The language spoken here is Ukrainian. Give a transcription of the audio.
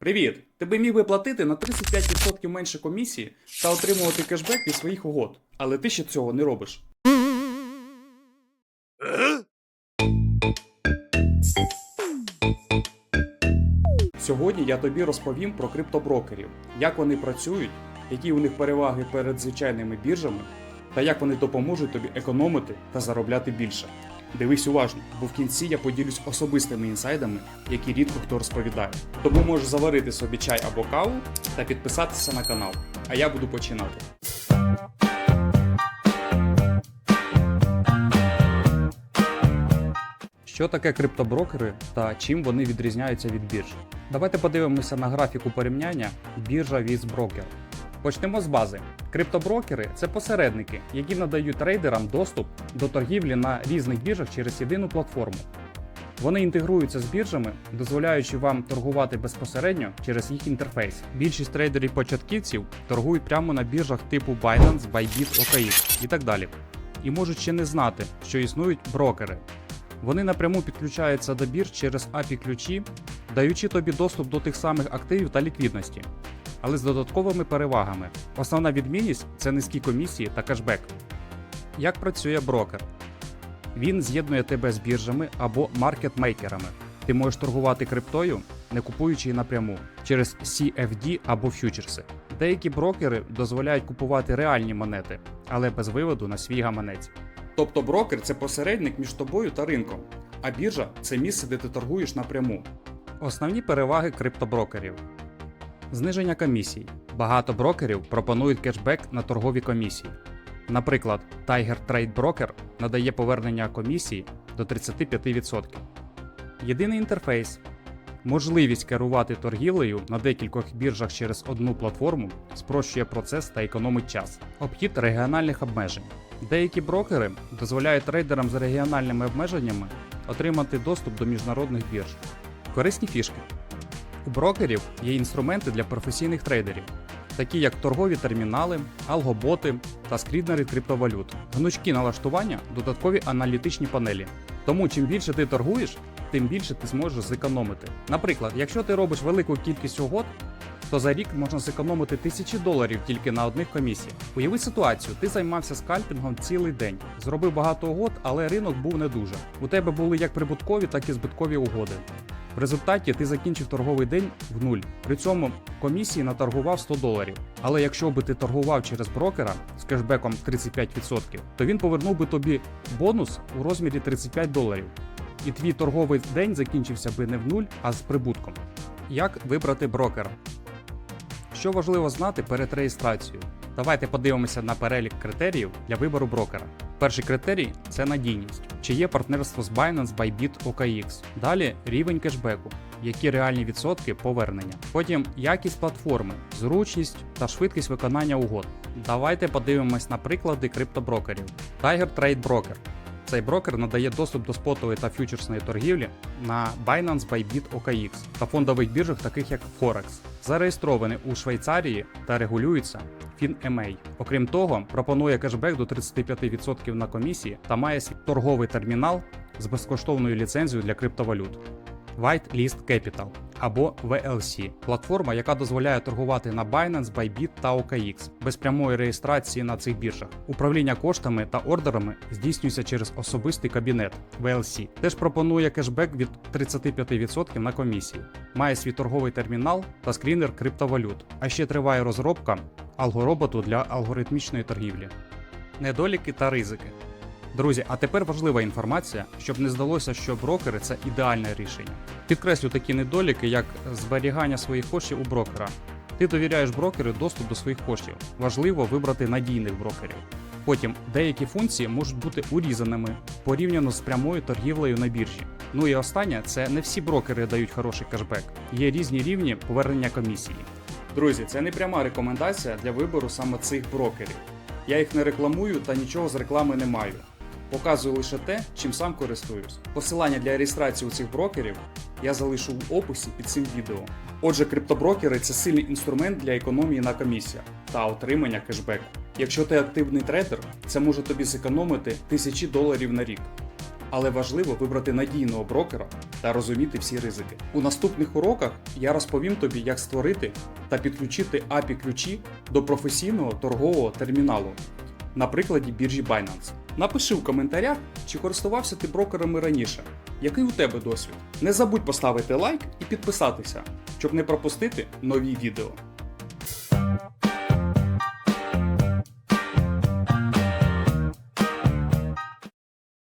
Привіт! Ти би міг би платити на 35% менше комісії та отримувати кешбек від своїх угод, але ти ще цього не робиш. Сьогодні я тобі розповім про криптоброкерів, як вони працюють, які у них переваги перед звичайними біржами, та як вони допоможуть тобі економити та заробляти більше. Дивись уважно, бо в кінці я поділюсь особистими інсайдами, які рідко хто розповідає. Тому можеш заварити собі чай або каву та підписатися на канал. А я буду починати. Що таке криптоброкери та чим вони відрізняються від бірж? Давайте подивимося на графіку порівняння біржа віз брокер. Почнемо з бази. Криптоброкери це посередники, які надають трейдерам доступ до торгівлі на різних біржах через єдину платформу. Вони інтегруються з біржами, дозволяючи вам торгувати безпосередньо через їх інтерфейс. Більшість трейдерів-початківців торгують прямо на біржах типу Binance, Bybit, OKX і так далі. І можуть ще не знати, що існують брокери. Вони напряму підключаються до бірж через API ключі, даючи тобі доступ до тих самих активів та ліквідності, але з додатковими перевагами. Основна відмінність це низькі комісії та кешбек. Як працює брокер? Він з'єднує тебе з біржами або маркетмейкерами. Ти можеш торгувати криптою, не купуючи її напряму через CFD або фьючерси. Деякі брокери дозволяють купувати реальні монети, але без виводу на свій гаманець. Тобто брокер це посередник між тобою та ринком, а біржа це місце, де ти торгуєш напряму. Основні переваги криптоброкерів: зниження комісій. Багато брокерів пропонують кешбек на торгові комісії. Наприклад, Tiger Trade Broker надає повернення комісії до 35%. Єдиний інтерфейс. Можливість керувати торгівлею на декількох біржах через одну платформу спрощує процес та економить час. Обхід регіональних обмежень. Деякі брокери дозволяють трейдерам з регіональними обмеженнями отримати доступ до міжнародних бірж. Корисні фішки. У брокерів є інструменти для професійних трейдерів, такі як торгові термінали, алгоботи та скріднери криптовалют, гнучкі налаштування, додаткові аналітичні панелі. Тому чим більше ти торгуєш, тим більше ти зможеш зекономити. Наприклад, якщо ти робиш велику кількість угод, то за рік можна зекономити тисячі доларів тільки на одних комісіях. Уяви ситуацію, ти займався скальпінгом цілий день, зробив багато угод, але ринок був не дуже. У тебе були як прибуткові, так і збиткові угоди. В результаті ти закінчив торговий день в нуль. При цьому комісії наторгував 100 доларів. Але якщо би ти торгував через брокера з кешбеком 35%, то він повернув би тобі бонус у розмірі 35 доларів. І твій торговий день закінчився би не в нуль, а з прибутком. Як вибрати брокера? Що важливо знати перед реєстрацією? Давайте подивимося на перелік критеріїв для вибору брокера. Перший критерій це надійність, чи є партнерство з Binance, Bybit, OKX. Далі рівень кешбеку, які реальні відсотки повернення. Потім якість платформи, зручність та швидкість виконання угод. Давайте подивимось на приклади криптоброкерів. Tiger Trade Broker. Цей брокер надає доступ до спотової та фьючерсної торгівлі на Binance, Bybit, OKX та фондових біржах, таких як Forex. Зареєстрований у Швейцарії та регулюється FinMA. Окрім того, пропонує кешбек до 35% на комісії та має торговий термінал з безкоштовною ліцензією для криптовалют. White List Capital або VLC – платформа, яка дозволяє торгувати на Binance, Bybit та OKX без прямої реєстрації на цих біржах. Управління коштами та ордерами здійснюється через особистий кабінет VLC. Теж пропонує кешбек від 35% на комісії, має свій торговий термінал та скрінер криптовалют. А ще триває розробка алгороботу для алгоритмічної торгівлі. Недоліки та ризики. Друзі, а тепер важлива інформація, щоб не здалося, що брокери це ідеальне рішення. Підкреслю такі недоліки, як зберігання своїх коштів у брокера. Ти довіряєш брокеру доступ до своїх коштів. Важливо вибрати надійних брокерів. Потім деякі функції можуть бути урізаними порівняно з прямою торгівлею на біржі. Ну і останнє це не всі брокери дають хороший кешбек. Є різні рівні повернення комісії. Друзі, це не пряма рекомендація для вибору саме цих брокерів. Я їх не рекламую та нічого з реклами не маю. Показую лише те, чим сам користуюсь. Посилання для реєстрації у цих брокерів я залишу в описі під цим відео. Отже, криптоброкери це сильний інструмент для економії на комісіях та отримання кешбеку. Якщо ти активний трейдер, це може тобі зекономити тисячі доларів на рік. але важливо вибрати надійного брокера та розуміти всі ризики. У наступних уроках я розповім тобі, як створити та підключити API ключі до професійного торгового терміналу на прикладі біржі Binance. Напиши в коментарях, чи користувався ти брокерами раніше. Який у тебе досвід? Не забудь поставити лайк і підписатися, щоб не пропустити нові відео.